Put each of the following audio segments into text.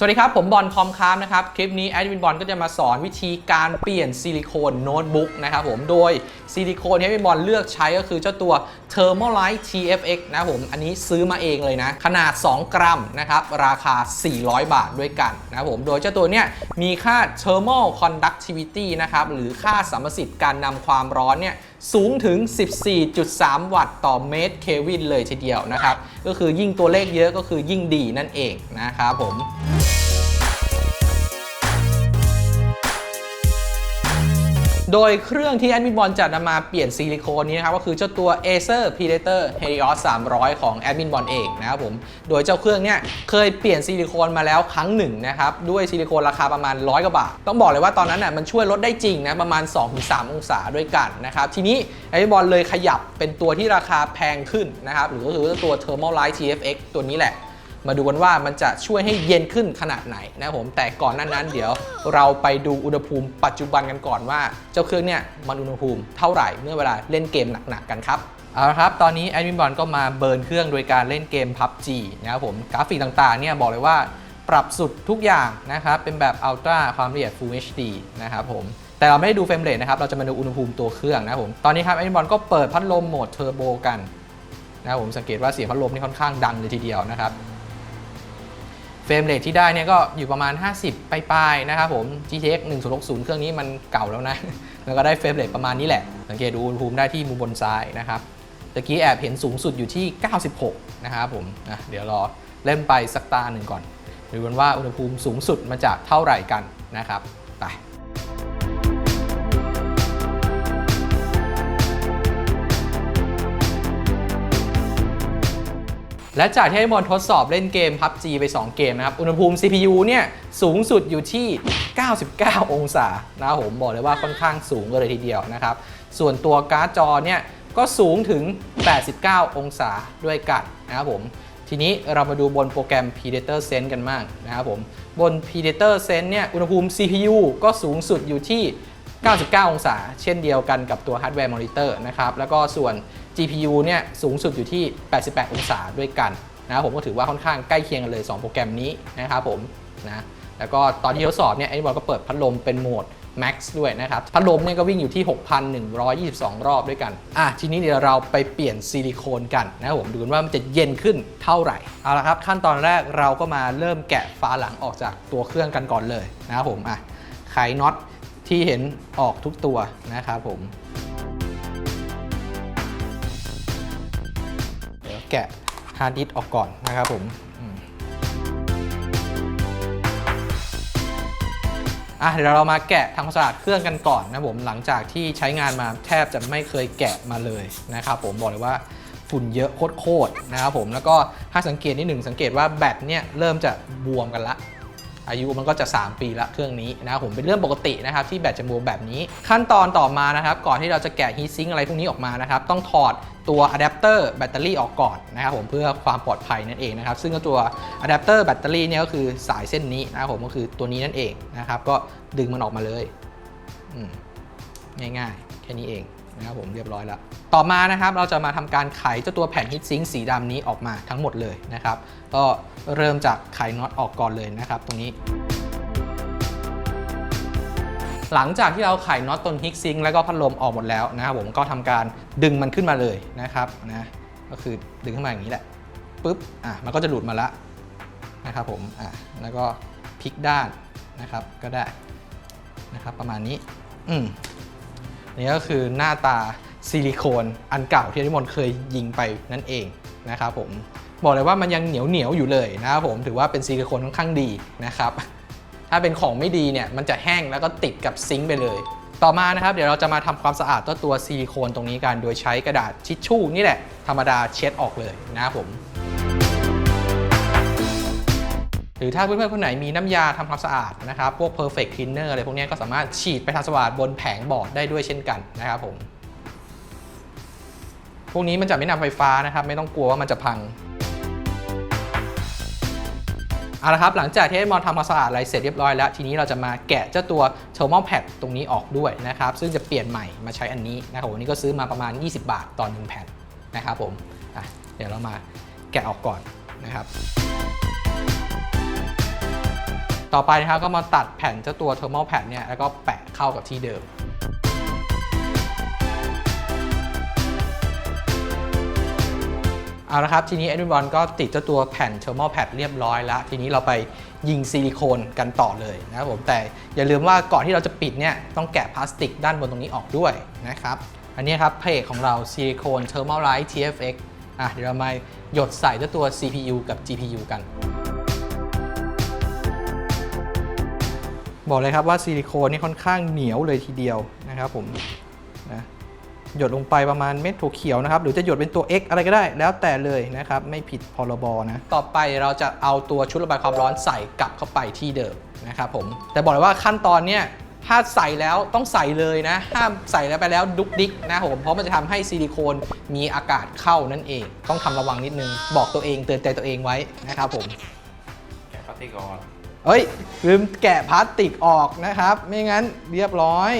สวัสดีครับ ผมบอลคอมคามนะครับ คลิปนี้แอดมินบอลก็จะมาสอนวิธีการเปลี่ยนซิลิโคนโน้ตบุ๊กนะครับผมโดยซิลิโคนที่แอดมินบอลเลือกใช้ก็คือเจ้าตัว Thermalite TFX นะผม อันนี้ซื้อมาเองเลยนะ ขนาด 2 กรัมนะครับ ราคา 400 บาทด้วยกันนะผม โดยเจ้าตัวเนี้ยมีค่า thermal conductivity นะครับ หรือค่าสัมประสิทธิ์การนำความร้อนเนี่ย สูงถึง 14.3 วัตต์ต่อเมตรเคลวินเลยทีเดียวนะครับ ก็คือยิ่งตัวเลขเยอะก็คือยิ่งดีนั่นเองนะครับผม โดยเครื่องที่แอดมินบอลจะนำมาเปลี่ยนซิลิโคนนี้นะครับก็คือเจ้าตัว Acer Predator Helios 300 ของแอดมินบอลเองนะครับผมโดยเจ้าเครื่องเนี่ยเคยเปลี่ยนซิลิโคนมาแล้วครั้งหนึ่งนะครับด้วยซิลิโคนราคาประมาณ100กว่าบาทต้องบอกเลยว่าตอนนั้นน่ะมันช่วยลดได้จริงนะประมาณ 2-3 องศาด้วยกันนะครับทีนี้แอดมินบอลเลยขยับเป็นตัวที่ราคาแพงขึ้นนะครับหรือก็คือตัว Thermalite TFX ตัวนี้แหละ มาดูกันว่ามันจะช่วยให้เย็นขึ้นขนาดไหนนะครับผมแต่ก่อนหนั้นนั้นเดี๋ยวเราไปดูอุณหภูมิปัจจุบันกันก่อนว่าเจ้าเครื่องเนี่ยมันอุณหภูมิเท่าไหร่เมื่อเวลาเล่นเกมหนักๆกันครับเอาละครับ ตอนนี้แอดมินบอลก็มาเบิร์นเครื่องโดยการเล่นเกม PUBG นะครับผมกราฟิกต่างๆเนี่ยบอกเลยว่าปรับสุดทุกอย่างนะครับ เป็นแบบอัลตร้าความละเอียด Full HD นะครับผมแต่เราไม่ได้ดูเฟรมเรทนะครับ เราจะมาดูอุณหภูมิตัวเครื่องนะครับผมตอนนี้ครับแอดมินบอลก็เปิดพัดลมโหมดเทอร์โบกันนะครับผมสังเกตว่าเสียงพัดลมนี่ค่อนข้างดังเลยทีเดียวนะครับ เฟรมเรทที่ได้เนี่ยก็อยู่ประมาณ 50 ปลายๆนะครับผม GTX 1060 เครื่องนี้มันเก่าแล้วนะ แล้วก็ได้เฟรมเรทประมาณนี้แหละ สังเกตดูอุณหภูมิได้ที่มุมบนซ้ายนะครับตะกี้แอบเห็นสูงสุดอยู่ที่ 96 นะครับผมนะเดี๋ยวรอเล่นไปสักตาหนึ่งก่อนดูกันว่าอุณหภูมิสูงสุดมาจากเท่าไหร่กันนะครับ ไป และจากที่ให้บอลทดสอบเล่นเกม PUBG ไป 2 เกมนะครับ อุณหภูมิ CPU เนี่ยสูงสุดอยู่ที่ 99 องศานะครับผมบอกเลยว่าค่อนข้างสูงเลยทีเดียวนะครับ ส่วนตัวการ์ดจอเนี่ยก็สูงถึง 89 องศาด้วยกันนะครับผม ทีนี้เรามาดูบนโปรแกรม Predator Sense กันบ้างนะครับผม บน Predator Sense เนี่ยอุณหภูมิ CPU ก็สูงสุดอยู่ที่ 99 องศา เช่นเดียวกันกับตัวฮาร์ดแวร์มอนิเตอร์นะครับ แล้วก็ส่วน GPU เนี่ยสูงสุดอยู่ที่ 88 องศาด้วยกันนะครับผมก็ถือว่าค่อนข้างใกล้เคียงกันเลย 2 โปรแกรมนี้นะครับผมนะแล้วก็ตอนที่ทดสอบเนี่ยไอ้บอลก็เปิดพัดลมเป็นโหมด Max ด้วยนะครับ พัดลมเนี่ยก็วิ่งอยู่ที่ 6,122 รอบด้วยกัน อะ ทีนี้เดี๋ยวเราไปเปลี่ยนซิลิโคนกันนะครับผมดูว่ามันจะเย็นขึ้นเท่าไหร่ เอาละครับ ขั้นตอนแรกเราก็มาเริ่มแกะฝาหลังออกจากตัวเครื่องกันก่อนเลยนะครับผม อะ ไขน็อตที่เห็นออกทุกตัวนะครับผม แกะฮาร์ดดิสออกก่อนนะครับผมอะเดี๋ยวเรามาแกะทำความสะอาดเครื่องกันก่อนนะผมหลังจากที่ใช้งานมาแทบจะไม่เคยแกะมาเลยนะครับผมบอกเลยว่าฝุ่นเยอะโคตรๆนะครับผมแล้วก็ถ้าสังเกตนิดหนึ่งสังเกตว่าแบตเนี่ยเริ่มจะบวมกันละ อายุมันก็จะ 3 ปีละเครื่องนี้นะครับผมเป็นเรื่องปกตินะครับที่แบตจะบวมแบบนี้ ขั้นตอนต่อมานะครับก่อนที่เราจะแกะฮีทซิงอะไรพวกนี้ออกมานะครับต้องถอด ตัวอะแดปเตอร์แบตเตอรี่ออกก่อนนะครับผมเพื่อความปลอดภัยนั่นเองนะครับซึ่งตัวอะแดปเตอร์แบตเตอรี่เนี่ยก็คือสายเส้นนี้นะครับผมก็คือตัวนี้นั่นเองนะครับก็ดึงมันออกมาเลยง่ายๆ แค่นี้เองนะครับผมเรียบร้อยแล้ว ต่อมานะครับเราจะมาทำการไขเจ้าตัวแผ่นฮีทซิงค์สีดำนี้ออกมาทั้งหมดเลยนะครับก็เริ่มจากไขน็อตออกก่อนเลยนะครับตรงนี้ หลังจากที่เราไขน็อตต้นฮิกซิงแล้วก็พัดลมออกหมดแล้วนะครับผมก็ทำการดึงมันขึ้นมาเลยนะครับนะก็คือดึงขึ้นมาอย่างนี้แหละปุ๊บอะมันก็จะหลุดมาละนะครับผมอะแล้วก็พลิกด้านนะครับก็ได้นะครับประมาณนี้อืมนี่ก็คือหน้าตาซิลิโคนอันเก่าที่นิมนเคยยิงไปนั่นเองนะครับผมบอกเลยว่ามันยังเหนียวเหนียวอยู่เลยนะครับผมถือว่าเป็นซิลิโคนค่อนข้างดีนะครับ ถ้าเป็นของไม่ดีเนี่ยมันจะแห้งแล้วก็ติดกับซิงค์ไปเลย ต่อมานะครับเดี๋ยวเราจะมาทำความสะอาดตัวตัวซิลิโคนตรงนี้กันโดยใช้กระดาษทิชชู่นี่แหละธรรมดาเช็ดออกเลยนะครับผมหรือถ้าเพื่อนๆ คนไหนมีน้ำยาทำความสะอาดนะครับ พวก perfect cleaner อะไรพวกนี้ก็สามารถฉีดไปทำสะอาดบนแผงบอร์ดได้ด้วยเช่นกันนะครับผม พวกนี้มันจะไม่นำไฟฟ้านะครับ ไม่ต้องกลัวว่ามันจะพัง เอาละครับหลังจากที่มอนทำความสะอาดอะไรเสร็จเรียบร้อยแล้ว ทีนี้เราจะมาแกะเจ้าตัว thermal pad ตรงนี้ออกด้วยนะครับ ซึ่งจะเปลี่ยนใหม่มาใช้อันนี้นะครับวันนี้ก็ซื้อมาประมาณ 20 บาทต่อ1แผ่นนะครับผมเดี๋ยวเรามาแกะออกก่อนนะครับ ต่อไปนะครับก็มาตัดแผ่นเจ้าตัว thermal pad เนี่ยแล้วก็แปะเข้ากับที่เดิม เอาละครับ ทีนี้ e d w i n ก็ติดเจ้าตัวแผ่น thermal pad เรียบร้อยแล้ว ทีนี้เราไปยิงซิลิโคนกันต่อเลยนะครับผมแต่อย่าลืมว่าก่อนที่เราจะปิดเนี่ยต้องแกะพลาสติกด้านบนตรงนี้ออกด้วยนะครับ อันนี้ครับเพจของเราซิลิโคน thermal light TFX อะเดี๋ยวเรามาหยดใส่เจ้าตัว CPU กับ GPU กัน บอกเลยครับว่าซิลิโคนนี่ค่อนข้างเหนียวเลยทีเดียวนะครับผมนะ หยดลงไปประมาณเม็ดถั่วเขียวนะครับ หรือจะหยดเป็นตัว X อะไรก็ได้ แล้วแต่เลยนะครับ ไม่ผิดพรบนะ ต่อไปเราจะเอาตัวชุดระบายความร้อนใส่กลับเข้าไปที่เดิมนะครับผม แต่บอกเลยว่าขั้นตอนเนี้ยถ้าใส่แล้วต้องใส่เลยนะ ห้ามใส่แล้วไปแล้วดุกดิกนะครับผมเพราะมันจะทำให้ซิลิโคนมีอากาศเข้านั่นเอง ต้องทำระวังนิดนึง บอกตัวเองเตือนใจตัวเองไว้นะครับผมแกะพลาสติกก่อนเอ้ยลืมแกะพลาสติกออกนะครับ ไม่งั้นเรียบร้อย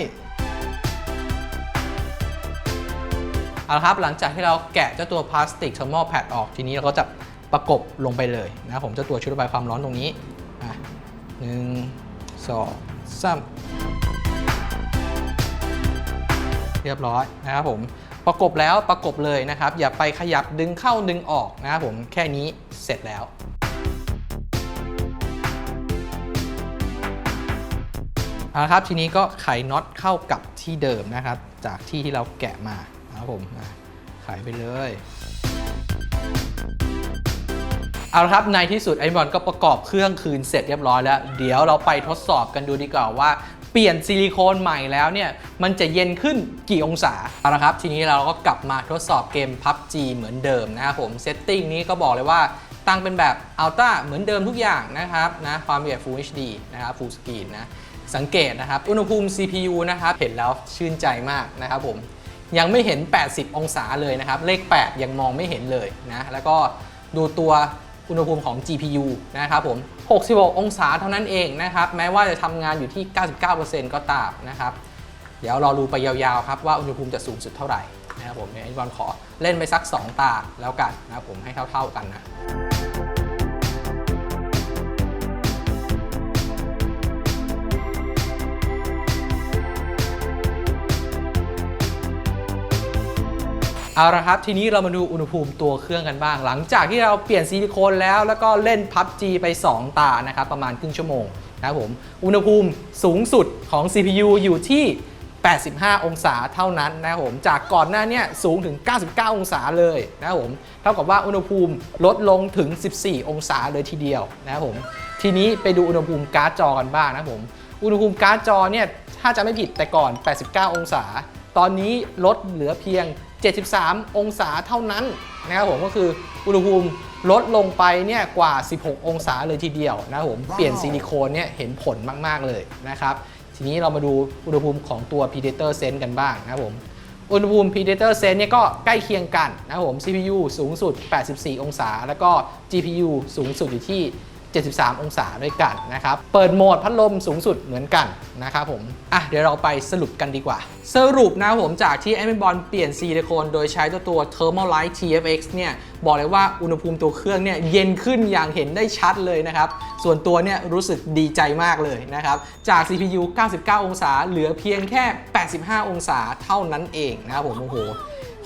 เอาละครับหลังจากที่เราแกะเจ้าตัวพลาสติก thermal pad ออกทีนี้เราก็จะประกบลงไปเลยนะผมเจ้าตัวชุดระบายความร้อนตรงนี้อะหนึ่งสองสามเรียบร้อยนะครับผมประกบแล้วประกบเลยนะครับ อย่าไปขยับดึงเข้าดึงออกนะครับผมแค่นี้เสร็จแล้วเอาละครับทีนี้ก็ไขน็อตเข้ากับที่เดิมนะครับ จากที่ที่เราแกะมา ครับผมอะไปเลย เอาละครับในที่สุดไอบอลก็ประกอบเครื่องคืนเสร็จเรียบร้อยแล้ว เดี๋ยวเราไปทดสอบกันดูดีกว่าว่าเปลี่ยนซิลิโคนใหม่แล้วเนี่ย มันจะเย็นขึ้นกี่องศาเอาละครับ ทีนี้เราก็กลับมาทดสอบเกม PUBG เหมือนเดิมนะครับผมเซตติ้งนี้ก็บอกเลยว่าตั้งเป็นแบบ Ultra เหมือนเดิมทุกอย่างนะครับนะความละเอียด Full HD นะครับ Full Screen นะสังเกตนะครับ อุณหภูมิ CPU นะครับ เห็นแล้วชื่นใจมากนะครับผม ยังไม่เห็น 80 องศาเลยนะครับ เลข 8 ยังมองไม่เห็นเลยนะ แล้วก็ดูตัวอุณหภูมิของ GPU นะครับผม 66 องศาเท่านั้นเองนะครับ แม้ว่าจะทำงานอยู่ที่ 99%ก็ตามนะครับ เดี๋ยวรอดูไปยาวๆครับว่าอุณหภูมิจะสูงสุดเท่าไหร่นะครับผมเนี่ยไอ้บอลขอเล่นไปสัก 2 ตาแล้วกันนะครับผมให้เท่าๆกันนะ เอาละครับ ทีนี้เรามาดูอุณหภูมิตัวเครื่องกันบ้าง หลังจากที่เราเปลี่ยนซิลิโคนแล้ว แล้วก็เล่น PUBG ไป 2 ตานะครับ ประมาณครึ่งชั่วโมงนะครับผม อุณหภูมิสูงสุดของ CPU อยู่ที่ 85 องศาเท่านั้นนะครับผม จากก่อนหน้าเนี้สูงถึง 99 องศาเลยนะครับผม เท่ากับว่าอุณหภูมิลดลงถึง 14 องศาเลยทีเดียวนะครับผม ทีนี้ไปดูอุณหภูมิการ์ดจอกันบ้างนะครับผม อุณหภูมิการ์ดจอเนี่ยถ้าจะไม่ผิดแต่ก่อน 89 องศา ตอนนี้ลดเหลือเพียง 73 องศาเท่านั้นนะครับผมก็คืออุณหภูมิลดลงไปเนี่ยกว่า 16 องศาเลยทีเดียวนะครับผมเปลี่ยนซิลิโคนเนี่ยเห็นผลมาก ๆ เลยนะครับ ทีนี้เรามาดูอุณหภูมิของตัว Predator Sense กันบ้างนะครับผมอุณหภูมิ Predator Sense เนี่ยก็ใกล้เคียงกันนะครับผม CPU สูงสุด 84 องศา แล้วก็ GPU สูงสุดอยู่ที่ 73 องศาด้วยกันนะครับ เปิดโหมดพัดลมสูงสุดเหมือนกันนะครับผม อะเดี๋ยวเราไปสรุปกันดีกว่า สรุปนะผมจากที่แอมเบอลเปลี่ยนซิลิโคนโดยใช้ตัวตัว Thermal Light TFX เนี่ย บอกเลยว่าอุณหภูมิตัวเครื่องเนี่ยเย็นขึ้นอย่างเห็นได้ชัดเลยนะครับ ส่วนตัวเนี่ยรู้สึกดีใจมากเลยนะครับ จาก CPU 99 องศา เหลือเพียงแค่ 85 องศาเท่านั้นเองนะครับผมโอ้โห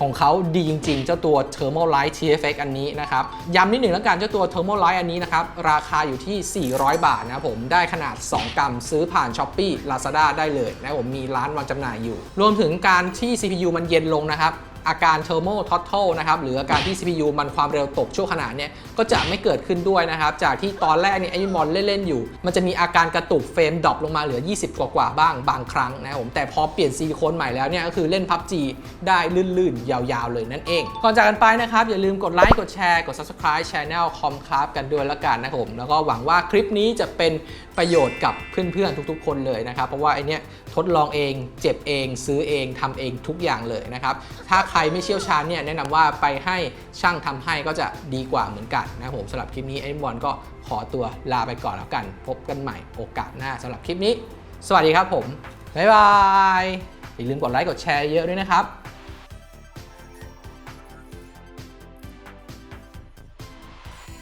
ของเขาดีจริง ๆ เจ้าตัว Thermal Light TFX อันนี้นะครับย้ำนิดหนึ่งแล้วกันเจ้าตัว Thermal Light อันนี้นะครับราคาอยู่ที่ 400 บาทนะผมได้ขนาด 2 กรัมซื้อผ่าน s h อ p e e Lazada ได้เลยนะผมมีร้านวางจำหน่ายอยู่ รวมถึงการที่ CPU มันเย็นลงนะครับ อาการ thermal throttle นะครับหรืออาการที่ CPU มันความเร็วตกชั่วขณะเนี่ยก็จะไม่เกิดขึ้นด้วยนะครับจากที่ตอนแรกเนี่ยไอ้มอนเล่น ๆ อยู่ มันจะมีอาการกระตุกเฟรมดรอปลงมาเหลือ 20 กว่าๆบ้างบางครั้งนะครับผมแต่พอเปลี่ยนซิลิโคนใหม่แล้วเนี่ยก็คือเล่น PUBG ได้ลื่น ๆ ยาว ๆ เลยนั่นเอง ก่อนจากกันไปนะครับอย่าลืมกดไลค์กดแชร์กด subscribe channel คอมครับกันด้วยละกันนะครับผมแล้วก็หวังว่าคลิปนี้จะเป็นประโยชน์กับเพื่อน ๆ ทุก ๆ คนเลยนะครับเพราะว่าไอเนี้ย ทดลองเอง เจ็บเอง ซื้อเองทำเองทุกอย่างเลยนะครับ ถ้าใครไม่เชี่ยวชาญเนี่ยแนะนำว่าไปให้ช่างทำให้ก็จะดีกว่าเหมือนกันนะครับผมสำหรับคลิปนี้ไอ้บอลก็ขอตัวลาไปก่อนแล้วกัน พบกันใหม่โอกาสหน้าสำหรับคลิปนี้ สวัสดีครับผมบ๊ายบายอย่าลืมกดไลค์กดแชร์เยอะด้วยนะครับ